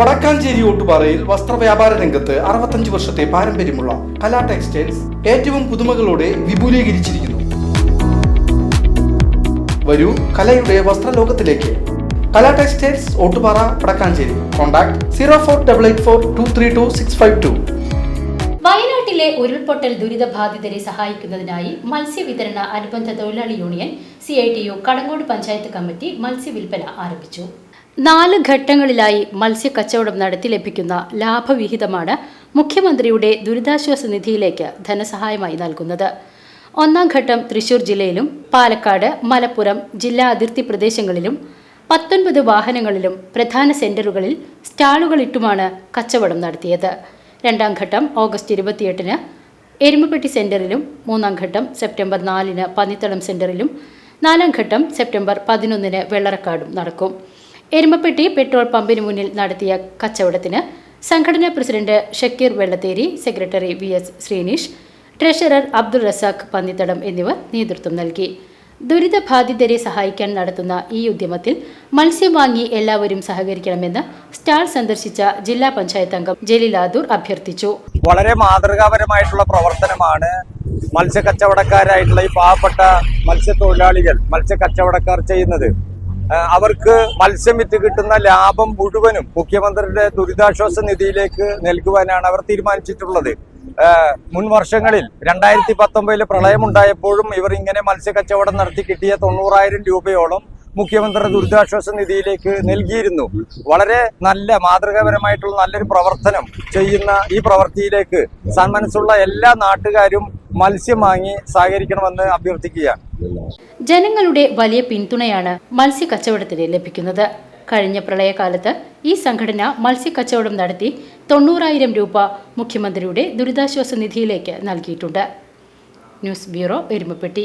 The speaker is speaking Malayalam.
വടക്കാഞ്ചേരി ഓട്ടുപാറയിൽ വസ്ത്രവ്യാപാര രംഗത്ത് അറുപത്തഞ്ച് വർഷത്തെ പാരമ്പര്യമുള്ള കലാ ടെക്സ്റ്റൈൽസ് ഏറ്റവും പുതുമകളോടെ വിപുലീകരിച്ചിരിക്കുന്നു. വരൂ കലയുടെ വസ്ത്രലോകത്തിലേക്ക്. Kala textiles Ottupara Vadakkanchery. Contact zero four double eight four two three two six five two. വയനാട്ടിലെ ഉരുൾപൊട്ടൽ ദുരിതബാധിതരെ സഹായിക്കുന്നതിനായി മത്സ്യവിതരണ അനുബന്ധ തൊഴിലാളി union C I T U Kadangode panchayat committee മത്സ്യവിൽപ്പന ആരംഭിച്ചു. നാല് ഘട്ടങ്ങളിലായി മത്സ്യക്കച്ചവടം നടത്തി ലഭിക്കുന്ന ലാഭവിഹിതമാണ് മുഖ്യമന്ത്രിയുടെ ദുരിതാശ്വാസ നിധിയിലേക്ക് ധനസഹായമായി നൽകുന്നത്. ഒന്നാം ഘട്ടം തൃശൂർ ജില്ലയിലും പാലക്കാട് മലപ്പുറം ജില്ലാ അതിർത്തി പ്രദേശങ്ങളിലും പത്തൊൻപത് വാഹനങ്ങളിലും പ്രധാന സെന്ററുകളിൽ സ്റ്റാളുകളിട്ടുമാണ് കച്ചവടം നടത്തിയത്. രണ്ടാം ഘട്ടം ഓഗസ്റ്റ് ഇരുപത്തിയെട്ടിന് എരുമപ്പെട്ടി സെന്ററിലും മൂന്നാം ഘട്ടം സെപ്റ്റംബർ നാലിന് പന്നിത്തളം സെന്ററിലും നാലാം ഘട്ടം സെപ്റ്റംബർ പതിനൊന്നിന് വെള്ളറക്കാടും നടക്കും. എരുമപ്പെട്ടി പെട്രോൾ പമ്പിന് മുന്നിൽ നടത്തിയ കച്ചവടത്തിന് സംഘടനാ president Shakeer Vellatheri secretary V S Sreeneesh treasurer Abdul Razak Pannithadam എന്നിവർ നേതൃത്വം നൽകി. ദുരിതബാധിതരെ സഹായിക്കാൻ നടത്തുന്ന ഈ ഉദ്യമത്തിൽ മത്സ്യം വാങ്ങി എല്ലാവരും സഹകരിക്കണമെന്ന് സ്റ്റാൾ സന്ദർശിച്ച ജില്ലാ പഞ്ചായത്ത് അംഗം ജലീലാദൂർ അഭ്യർത്ഥിച്ചു. വളരെ മാതൃകാപരമായിട്ടുള്ള പ്രവർത്തനമാണ് മത്സ്യ കച്ചവടക്കാരായിട്ടുള്ള ഈ പാവപ്പെട്ട മത്സ്യത്തൊഴിലാളികൾ മത്സ്യ കച്ചവടക്കാർ ചെയ്യുന്നത്. അവർക്ക് മത്സ്യം വിറ്റ് കിട്ടുന്ന ലാഭം മുഴുവനും മുഖ്യമന്ത്രിയുടെ ദുരിതാശ്വാസ നിധിയിലേക്ക് നൽകുവാനാണ് അവർ തീരുമാനിച്ചിട്ടുള്ളത്. മുൻ വർഷങ്ങളിൽ രണ്ടായിരത്തി പ്രളയം പ്രളയമുണ്ടായപ്പോഴും ഇവർ ഇങ്ങനെ മത്സ്യക്കച്ചവടം നടത്തി കിട്ടിയ തൊണ്ണൂറായിരം രൂപയോളം മുഖ്യമന്ത്രിയുടെ ദുരിതാശ്വാസ നിധിയിലേക്ക് നൽകിയിരുന്നു. വളരെ നല്ല മാതൃകാപരമായിട്ടുള്ള നല്ലൊരു പ്രവർത്തനം ചെയ്യുന്ന ഈ പ്രവൃത്തിയിലേക്ക് സന്മനസ്സുള്ള എല്ലാ നാട്ടുകാരും മത്സ്യം വാങ്ങി സഹകരിക്കണമെന്ന് അഭ്യർത്ഥിക്കുകയാണ്. ജനങ്ങളുടെ വലിയ പിന്തുണയാണ് മത്സ്യ കച്ചവടത്തിന് ലഭിക്കുന്നത്. കഴിഞ്ഞ പ്രളയകാലത്ത് ഈ സംഘടന മത്സ്യക്കച്ചവടം നടത്തി തൊണ്ണൂറായിരം രൂപ മുഖ്യമന്ത്രിയുടെ ദുരിതാശ്വാസ നിധിയിലേക്ക് നൽകിയിട്ടുണ്ട്. News bureau Erumapetty.